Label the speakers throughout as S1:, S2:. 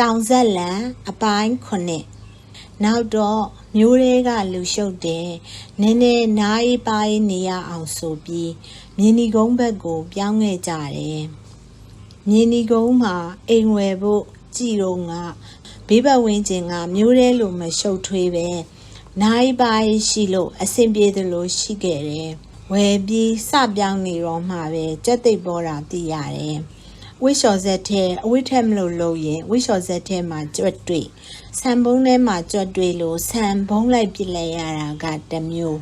S1: ကြောင်ဆက်လံအပိုင်း9နောက်တော့မျိုးတွေကလူရှုပ်တယ်နည်းနည်းနားအေးပါအေးနေရအောင်ဆိုပြီးမြင်းဒီကုန်းဘက်ကို ပြောင်းခဲ့ကြတယ်မြင်းဒီကုန်းမှာအိမ်ဝယ်ဖို့ကြည်တော့ကဘေးဘက်ဝင်းကျင်ကမျိုးရဲလိုမရှုပ်ထွေးပဲနားအေးပါအေးရှိလို့အဆင်ပြေသလိုရှိခဲ့တယ်ဝယ်ပြီးစပြောင်းနေတော့မှပဲကြက်သိပ်ပေါ်တာသိရတယ် ဝိလျှော်ဆက်ထဲအဝိထက်မလို့လို့ရင်ဝိလျှော်ဆက်ထဲမှာကြွက်တွေ့ဆံဘုံထဲမှာကြွက်တွေ့လို့ဆံဘုံလိုက်ပြစ်လိုက်ရတာကတစ်မျိုး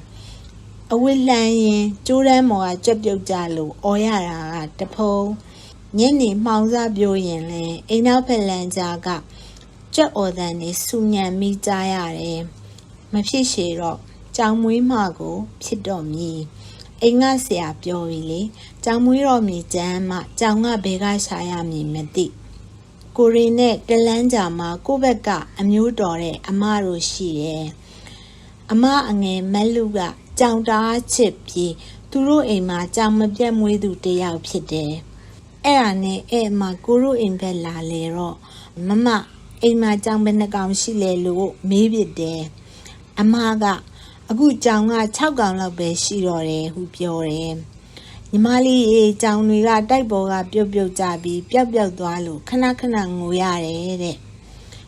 S1: အဝိလှမ်းရင်ကျိုးတန်းမော်ကကြွက်ပြုတ်ကြလို့အော်ရတာကတစ်ဖုံညနေမှောင်စားပြိုးရင်လဲအိမ်နောက်ဖက်လန်ကြားကကြွက်အော်တန်နေစူညံမိကြရတယ်မဖြစ်ရှည်တော့ကြောင်မွေးမှကို ဖြစ်တော့မည် အိမ်ကဆရာပြောပြီလေကြောင်မွေးတော်မီကျမ်းမှကြောင်ကဘဲကရှာရမည်မသိကိုရီနဲ့တလန်းကြာမှာကိုယ့်ဘက်ကအမျိုးတော်တဲ့အမတို့ရှိတယ်အမအငယ်မက်လူကကြောင်တားချစ်ပြီးသူတို့အိမ်မှာကြောင်မပြတ်မွေးသူတစ်ယောက်ဖြစ်တယ်အဲ့ဒါနဲ့အဲ့အမကိုတို့အိမ်ဘက်လာလေတော့မမအိမ်မှာကြောင်ဘယ်နှကောင်ရှိလဲလို့မေးပြတယ်အမက အခုကြောင်က6ကောင်လောက်ပဲရှိတော့တယ်ဟုပြောတယ်ညီမလေးရေကြောင်တွေကတိုက်ပေါ်ကပြုတ်ပြုတ်ကြပြီးပျောက်ပျောက်သွားလို့ခဏခဏငိုရတယ်တဲ့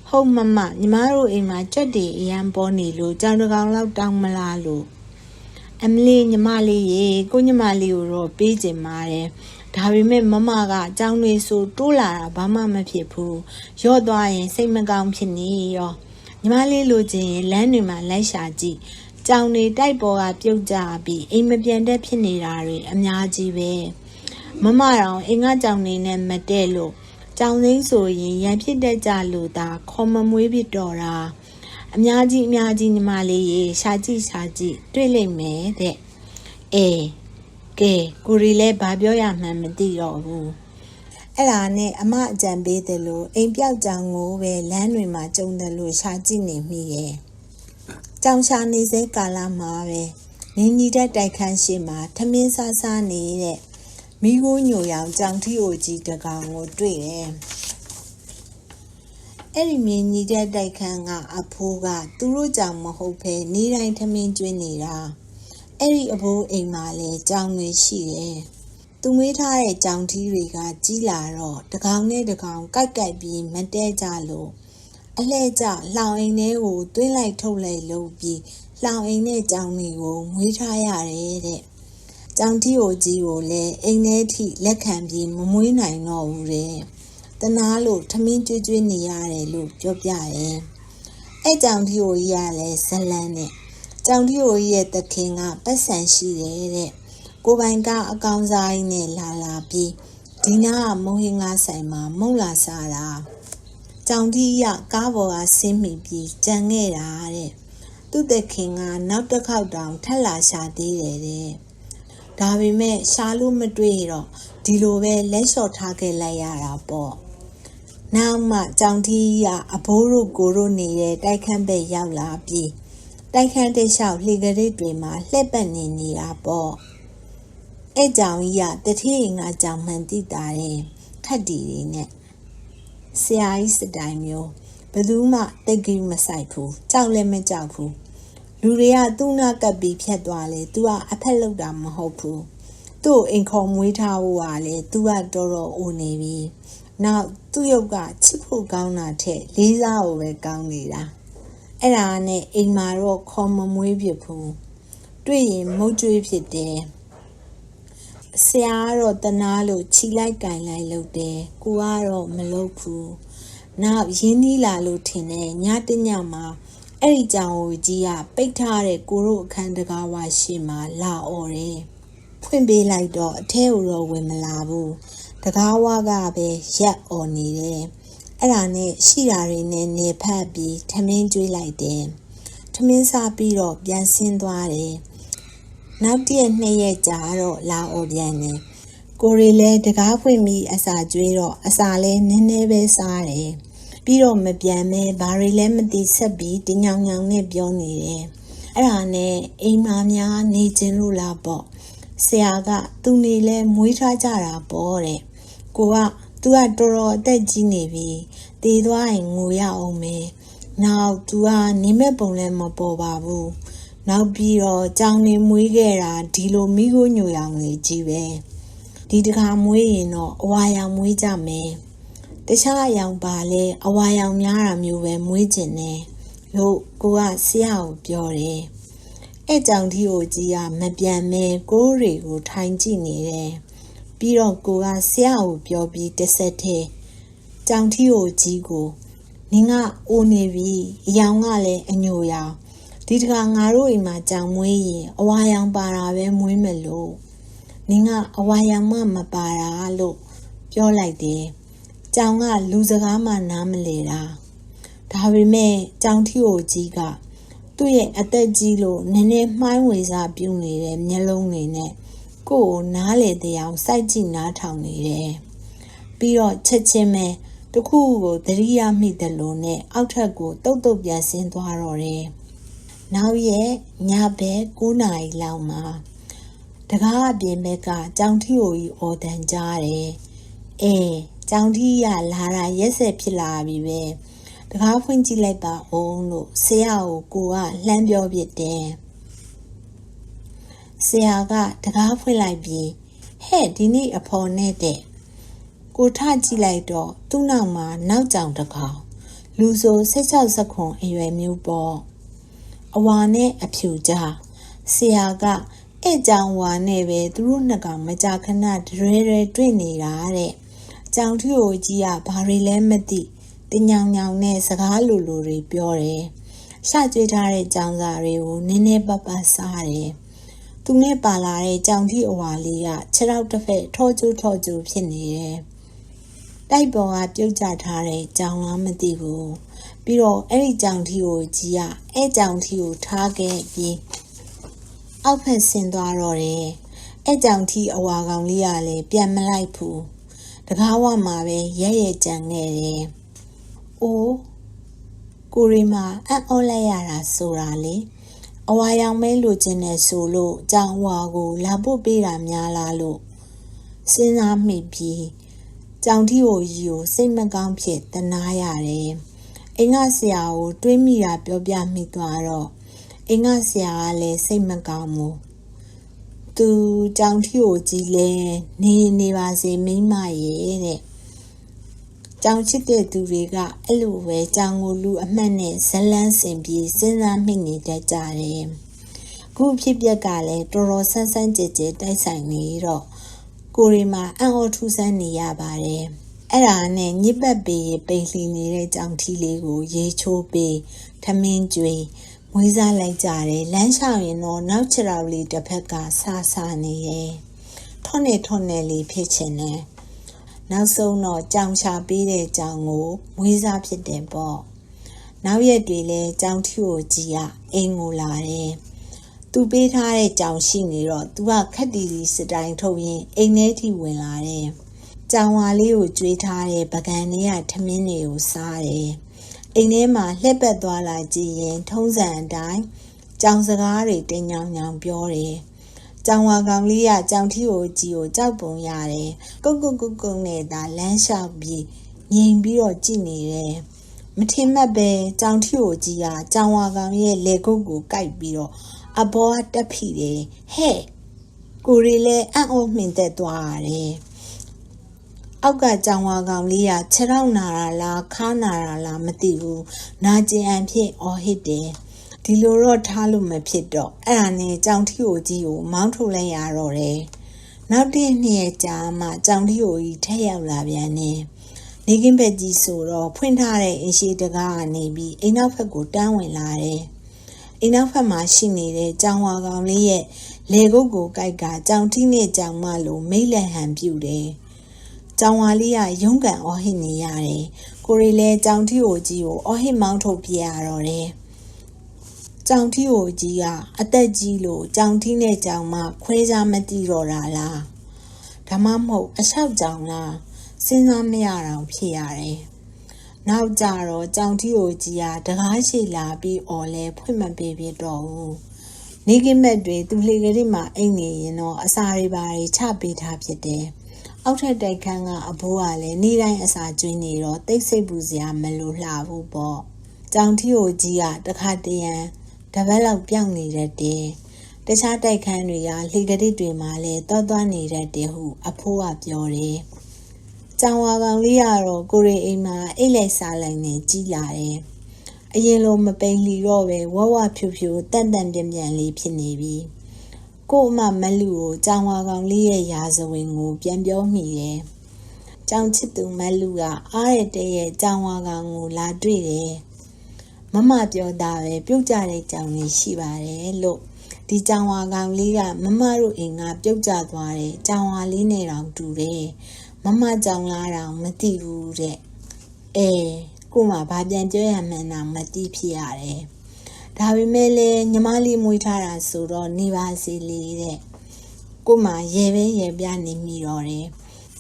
S1: ဟုတ်မမညီမတို့အိမ်မှာကြက်တွေအရန်ပေါ်နေလို့ကြောင်တစ်ကောင်လောက်တောင်းမလားလို့အမလီညီမလေးရေကိုညီမလေးကိုတော့ပေးချင်ပါတယ်ဒါပေမဲ့မမကကြောင်တွေဆိုတိုးလာတာဘာမှမဖြစ်ဘူးရော့သွားရင်စိတ်မကောင်းဖြစ်နေရောညီမလေးလိုချင်ရင်လမ်းတွေမှာလိုက်ရှာကြည့် ကြောင်တွေတိုက်ပေါ်ကပြုတ်ကြပြီးအိမ်မပြန်တဲ့ဖြစ်နေတာတွေအများကြီးပဲမမတောင်အင်္ဂကြောင်နေနဲ့မတည့်လို့ကြောင်သိန်းဆိုရင်ရန်ဖြစ်တတ်ကြလို့သာခေါ်မမွေးဖြစ်တော့တာအများကြီးအများကြီးညီမလေးရေရှာကြည့်ရှာကြည့်တွေ့လိမ့်မယ်တဲ့အေးကဲကိုရီလည်းဘာပြောရမှန်းမသိတော့ဘူးအဲ့ဒါနဲ့အမအကြံပေးတယ်လို့အိမ်ပြောက်ကြောင်ကိုပဲလမ်းတွေမှာကြုံတယ်လို့ရှာကြည့်နေမိရဲ့ ကြောင်ရှာနေစေကာလမှာပဲနင်းကြီးတဲ့တိုက်ခန်းရှိမှာထမင်းစားစားနေတဲ့မိခိုးညိုရောင်ကြောင်ထီအိုကြီးတကောင်ကိုတွေ့တယ်။အဲ့ဒီမြင်းကြီးတဲ့တိုက်ခန်းကအဖိုးကသူတို့ကြောင်မဟုတ်ဘဲနေတိုင်းထမင်းကျွေးနေတာ။အဲ့ဒီအဖိုးအိမ်မှာလည်းကြောင်တွေရှိတယ်။သူမွေးထားတဲ့ကြောင်ထီးတွေကကြီးလာတော့တကောင်နဲ့တကောင်ကိုက်ကိုက်ပြီးမတဲကြလို့ အလှဲ့ကျလောင်အိမ်ထဲကိုသွင်းလိုက်ထုတ်လိုက်လုပ်ပြီးလောင်အိမ်နဲ့ကြောင်တွေကိုမွေးထားရတယ်တဲ့။ကြောင်တီကိုကြီးကိုလည်းအိမ်ထဲထိလက်ခံပြီးမမွေးနိုင်တော့ဘူးတဲ့။တနာလို့ထမင်းကျွေးကျွေးနေရတယ်လို့ပြောပြတယ်။အဲ့ကြောင်တီကိုကြီးကလည်းဇလန်းနဲ့ကြောင်တီကိုကြီးရဲ့သခင်ကပတ်စံရှိတယ်တဲ့။ကိုပိုင်ကအကောင်စားကြီးနဲ့လာလာပြီးဒီနာကမုံဟင်းငါဆိုင်မှာမုံလာစားတာ။ ကြောင်တီးရကားပေါ်ကဆင်းမိပြီးကြံခဲ့တာတဲ့သူ့တခင်ကနောက်တစ်ခေါက်တောင်ထက်လာရှာသေးတယ်တဲ့ဒါပေမဲ့ရှာလို့မတွေ့တော့ဒီလိုပဲလက်လျှော့ထားခဲ့လိုက်ရတာပေါ့နောက်မှကြောင်တီးရအဘိုးတို့ကိုတို့နေတဲ့တိုက်ခန်းဘက်ရောက်လာပြီးတိုက်ခန်းတစ်လျှောက်လှေကလေးတွေမှာလှည့်ပတ်နေနေတာပေါ့အဲ့ကြောင်ကြီးကတတိယငါကြောင်မှန်တိတာတယ်ခတ်တီတွေနဲ့ ဆရာကြီးစတိုင်မျိုးဘယ်သူမှတိတ်ကြီးမဆိုင်ဘူးကြောက်လည်းမကြောက်ဘူးလူတွေကသူ့နာကပ်ပြီးဖြတ်သွားလေ तू ကအဖက်လောက်တာမဟုတ်ဘူးသူ့ကိုအိမ်ခေါ်မွေးထားဖို့ကလေ तू ကတော်တော်အိုနေပြီနောက်သူ့ရုပ်ကချစ်ဖို့ကောင်းတာထက်လေးစားဖို့ပဲကောင်းနေတာအဲ့ဒါနဲ့အိမ်မှာတော့ခေါ်မမွေးဖြစ်ဘူးတွေ့ရင်မုတ်ကျွေးဖြစ်တယ် ဆရာကတော့တနာလို့ခြိလိုက်ကင်လိုက်လုပ်တယ်ကိုကတော့မလုပ်ဘူးနောက်ရင်းနှီးလာလို့ထင်တယ်ညတညမှာအဲ့ဒီကြောင်ကိုကြီးကပိတ်ထားတဲ့ကိုတို့အခန်းတကားဝါရှိမှလာអော်တယ်ဖွင့်ပေးလိုက်တော့အထဲကိုတော့ဝင်မလာဘူးတကားဝါကပဲရက်អော်နေတယ်အဲ့ဒါနဲ့ရှိတာတွေနဲ့နေဖက်ပြီးထမင်းကျွေးလိုက်တယ်ထမင်းစားပြီးတော့ပြန်ဆင်းသွားတယ် နောက်တည့်နှစ်ရက်ကြာတော့လာអော်ပြန်တယ်ကိုရီလဲတကားဖွင့်ပြီးအစာကျွေးတော့အစာလဲနည်းနည်းပဲစားတယ်ပြီးတော့မပြန်မဲဘာတွေလဲမသိဆက်ပြီးတညောင်ညောင်နဲ့ပြောနေတယ်အဲ့ဒါနဲ့အိမ်မများနေခြင်းလို့လားပေါ့ဆရာကသူနေလဲမွေးထားကြတာပေါ့တဲ့ကိုက ။ तू ကတော်တော်အသက်ကြီးနေပြီ။တည်သွားရင်ငိုရအောင်မယ်။နောက် तू ကနေမဲ့ပုံလည်းမပေါ်ပါဘူး။ နောက်ပြီးတော့ကြောင်နေမွေးခဲ့တာဒီလိုမိခိုးညိုရောင်လေးကြီးပဲ။ဒီတခါမွေးရင်တော့အဝါရောင်မွေးကြမယ်။တခြားအယောင်ပါလဲအဝါရောင်များတာမျိုးပဲမွေးကျင်တယ်။လို့ကိုကဆရာကိုပြောတယ်။အဲ့ကြောင့်ဒီကိုကြီးကမပြန်မဲကိုးတွေကိုထိုင်ကြည့်နေတယ်။ပြီးတော့ကိုကဆရာကိုပြောပြီးတစ်ဆက်တည်းကြောင်ထီကိုကြီးကိုနင်ကအိုနေပြီအယောင်ကလည်းအညိုရောင် ဒီတခါငါတို့အိမ်မှာကြောင်မွေးရင်အဝါရောင်ပါတာပဲမွေးမလို့နင်ကအဝါရောင်မှမပါတာလို့ပြောလိုက်တယ်။ကြောင်ကလူစကားမှနားမလဲတာ။ဒါပေမဲ့ကြောင်ထီကိုကြီးကသူ့ရဲ့အသက်ကြီးလို့နည်းနည်းမှိုင်းဝေစားပြုံးနေတဲ့မျက်လုံးတွေနဲ့ကိုယ့်ကိုနားလေတဲ့အောင်စိုက်ကြည့်နားထောင်နေတယ်။ပြီးတော့ချက်ချင်းပဲတခုကိုသတိရမိတယ်လို့နဲ့အောက်ထပ်ကိုတုတ်တုတ်ပြန်ဆင်းသွားတော့တယ်။ နောက်ရက်ညဘက်9နာရီလောက်မှာတကားအပြင်ဘက်ကကြောင်ထီကိုကြီးအော်တန်ကြားတယ်။အဲကြောင်ထီရလာတာရက်ဆက်ဖြစ်လာပြီပဲ။တကားဖွင့်ကြည့်လိုက်ပါအောင်လို့ဆရာကိုကိုကလှမ်းပြောပြတယ်။ဆရာကတကားဖွင့်လိုက်ပြီးဟဲ့ဒီနေ့အဖော်နဲ့တဲ့ကိုထကြည့်လိုက်တော့သူ့နောက်မှာနောက်ကြောင်တစ်ကောင်လူဆို16စခွန်အရွယ်မျိုးပေါ့ အဝါနဲ့အဖြူကြားဆရာကအဲ့ကြောင်ဝါနဲ့ပဲသူတို့နှစ်ကောင်မကြခဏဒရဲရဲတွေ့နေတာတဲ့ကြောင်ထီကိုကြီးကဘာတွေလဲမသိတညောင်ညောင်နဲ့စကားလူလူတွေပြောတယ်ရှကျွေးထားတဲ့ကြောင်စာတွေကိုနည်းနည်းပပစားတယ်သူနဲ့ပါလာတဲ့ကြောင်ထီအဝါလေးကခြေထောက်တစ်ဖက်ထောကျိုးထောကျိုးဖြစ်နေတယ်တိုက်ပေါ်ကပြုတ်ကျထားတဲ့ကြောင်လားမသိဘူး ပြီးတော့အဲ့ဒီကြောင်ထီကိုကြီးကအဲ့ကြောင်ထီကိုထားခဲ့ပြီးအောက်ဖက်ဆင်းသွားတော့တယ်အဲ့ကြောင်ထီအဝါကောင်လေးကလည်းပြန်မလိုက်ဘူးတကားဝမှာပဲရဲရဲကြံခဲ့တယ်အိုးကိုရီမာအံ့ဩလိုက်ရတာဆိုတာလေအဝါရောင်မဲလိုချင်တယ်ဆိုလို့ကြောင်ဝါကိုလာပုတ်ပေးတာများလားလို့စဉ်းစားမိပြီးကြောင်ထီကိုကြီးကိုစိတ်မကောင်းဖြစ်တနာရတယ်။ အင်္ဂဆရာကိုတွေးမိတာပြောပြမိသွားတော့အင်္ဂဆရာကလည်းစိတ်မကောင်းဘူး။သူကြောင်ထီကိုကြီးလဲနေနေပါစေမိမရဲ့တဲ့။ကြောင်ချစ်တဲ့သူတွေကအဲ့လိုပဲကြောင်ကိုလူအမှတ်နဲ့ဇလန်းစင်ပြီးစဉ်းစားမိနေတတ်ကြတယ်။ခုဖြစ်ပျက်ကလည်းတော်တော်ဆန်းဆန်းကြဲကြဲတိုက်ဆိုင်နေတော့ကိုရီမှာအံ့ဩထူးဆန်းနေရပါတယ်။ အဲ့ဒါနဲ့ညစ်ပတ်ပေပိန်လှီနေတဲ့ကြောင်ထီလေးကို ရေချိုးပေးထမင်းကျွေးမွေးစားလိုက်ကြတယ်လမ်းလျှောက်ရင်တော့နောက်ခြေထောက်လေးတစ်ဖက်ကဆာဆာနေရဲ့ထွန်းနေထွန်းနေလေးဖြစ်ချင်တယ်နောက်ဆုံးတော့ကြောင်ချပေးတဲ့ကြောင်ကိုမွေးစားဖြစ်တယ်ပေါ့နောက်ရက်တွေလဲကြောင်ထီကိုကြီးကအိမ်ကိုလာတယ်သူပေးထားတဲ့ကြောင်ရှိနေတော့သူကခက်တီတီစတိုင်ထုတ်ရင်အိမ်ထဲထိဝင်လာတယ်။ ကြောင်ဝါလေးကိုကျွေးထားတဲ့ပကံလေးကထမင်းတွေကိုစားတယ်။အိမ်ထဲမှာလှက်ပက်သွားလာကြည့်ရင် ထုံးစံအတိုင်းကြောင်စကားတွေတင်းညောင်ညောင်ပြောတယ်။ကြောင်ဝါကောင်လေးကကြောင်ထီကိုကြီးကိုကြောက်ပုံရတယ်။ကုတ်ကုတ်ကုတ်ကုတ်နဲ့သာလမ်းလျှောက်ပြီးငြိမ်ပြီးတော့ကြည့်နေတယ်။မထင်မှတ်ပဲကြောင်ထီကိုကြီးကကြောင်ဝါကောင်ရဲ့လေကုတ်ကိုကိုက်ပြီးတော့အဘောကတက်ဖီတယ်ဟဲ့ကိုရီလည်းအံ့ဩမှင်သက်သွားရတယ် အောက်ကကြောင်ဝါကောင်လေးကခြေထောက်နာတာလားခါနာတာလားမသိဘူးနာကျင်အံဖြစ်အော်ဟစ်တယ်ဒီလိုတော့ထားလို့မဖြစ်တော့အဲ့ဒါနဲ့ကြောင်ထီကိုကြီးကိုမောင်းထုတ်လိုက်ရတော့တယ်နောက်တည့်နှစ်ရက်ကြာမှကြောင်ထီကိုကြီးထက်ရောက်လာပြန်တယ်နေကင်းဘက်ကြီးဆိုတော့ဖွင့်ထားတဲ့အင်ရှိတကားကနေပြီးအိမ်နောက်ဘက်ကိုတန်းဝင်လာတယ်အိမ်နောက်ဖက်မှာရှိနေတဲ့ကြောင်ဝါကောင်လေးရဲ့လေကုတ်ကိုကြိုက်ကကြောင်ထီးနဲ့ကြောင်မလိုမိတ်လက်ဟန်ပြူတယ်။ ကြောင်ဝါလေးကရုံးကန်အော်ဟစ်နေရတယ်။ကိုရီလဲကြောင်ထီကိုကြီးကိုအော်ဟစ်မောင်းထုတ်ပြရတော့တယ်။ကြောင်ထီကိုကြီးကအသက်ကြီးလို့ကြောင်ထီးနဲ့ကြောင်မခွဲခြားမသိတော့တာလား။ဒါမှမဟုတ်အလျှောက်ကြောင်လားစဉ်းစားမရအောင်ဖြစ်ရတယ်။နောက်ကြတော့ကြောင်ထီကိုကြီးဟာတကားရှိလာပြီးអော်လဲဖွင့်မပေးပြတော့ဘူးနေကင်းမက်တွေသူလှေကလေးမှာအိတ်နေရင်တော့အစာတွေပါတွေချပေးထားဖြစ်တယ် အောက်ထက်တိုက်ခန်းကအဘိုးကလည်းနေ့တိုင်းအစာကျွေးနေတော့တိတ်ဆိတ်ပူစရာမလိုလှဘူးပေါ့ကြောင်ထီကိုကြီးကတခါတရံတပတ်လောက်ပြောင်းနေတတ်တယ်တခြားတိုက်ခန်းတွေကလှေကတိတွေမှာလည်းတောသွားနေတတ်တယ်ဟုအဖိုးကပြောတယ်ကြောင်ဝါကောင်လေးကတော့ကိုရီအိမ်မှာအိတ်လိုက်စားလိုက်နေကြီးလာတယ်အရင်လိုမပိန်လီတော့ပဲဝဝဖြူဖြူတန်တန်ပြန်ပြန်လေးဖြစ်နေပြီ ကို့အမမလူကိုကြောင်ဝါကောင်လေးရဲ့ရာဇဝင်ကို ပြန်ပြောမိတယ်။ကြောင်ချစ်သူမလူကအားရတဲ့ရဲ့ကြောင်ဝါကောင်ကိုလာတွေ့တယ်။မမပြောတာပဲပြုတ်ကြတဲ့ကြောင်လေးရှိပါတယ်လို့ဒီကြောင်ဝါကောင်လေးကမမတို့အိမ်ကပြုတ်ကျသွားတယ်ကြောင်ဝါလေးနဲ့တောင်တူတယ်။မမကြောင်လာတောင်မသိဘူးတဲ့။အဲကို့မှာဘာပြန်ကြွရမှန်းတော့မသိဖြစ်ရတယ်။ ဒါပေမဲ့လည်းညီမလေးမွေးထားတာဆိုတော့နေပါစေလေတဲ့ကို့မှာရေပဲရေပြနေမိတော့တယ်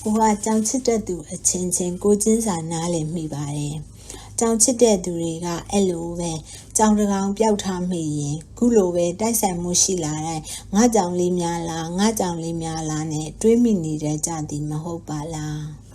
S1: ကိုကကြောင်ချစ်တဲ့သူအချင်းချင်းကိုချင်းစာနားလည်မိပါတယ်ကြောင်ချစ်တဲ့သူတွေကအဲ့လိုပဲကြောင်တကောင်ပျောက်ထားမိရင်ခုလိုပဲတိုက်ဆိုင်မှုရှိလာတိုင်းငါကြောင်လေးများလားငါကြောင်လေးများလားနဲ့တွေးမိနေတဲ့ကြသည်မဟုတ်ပါလား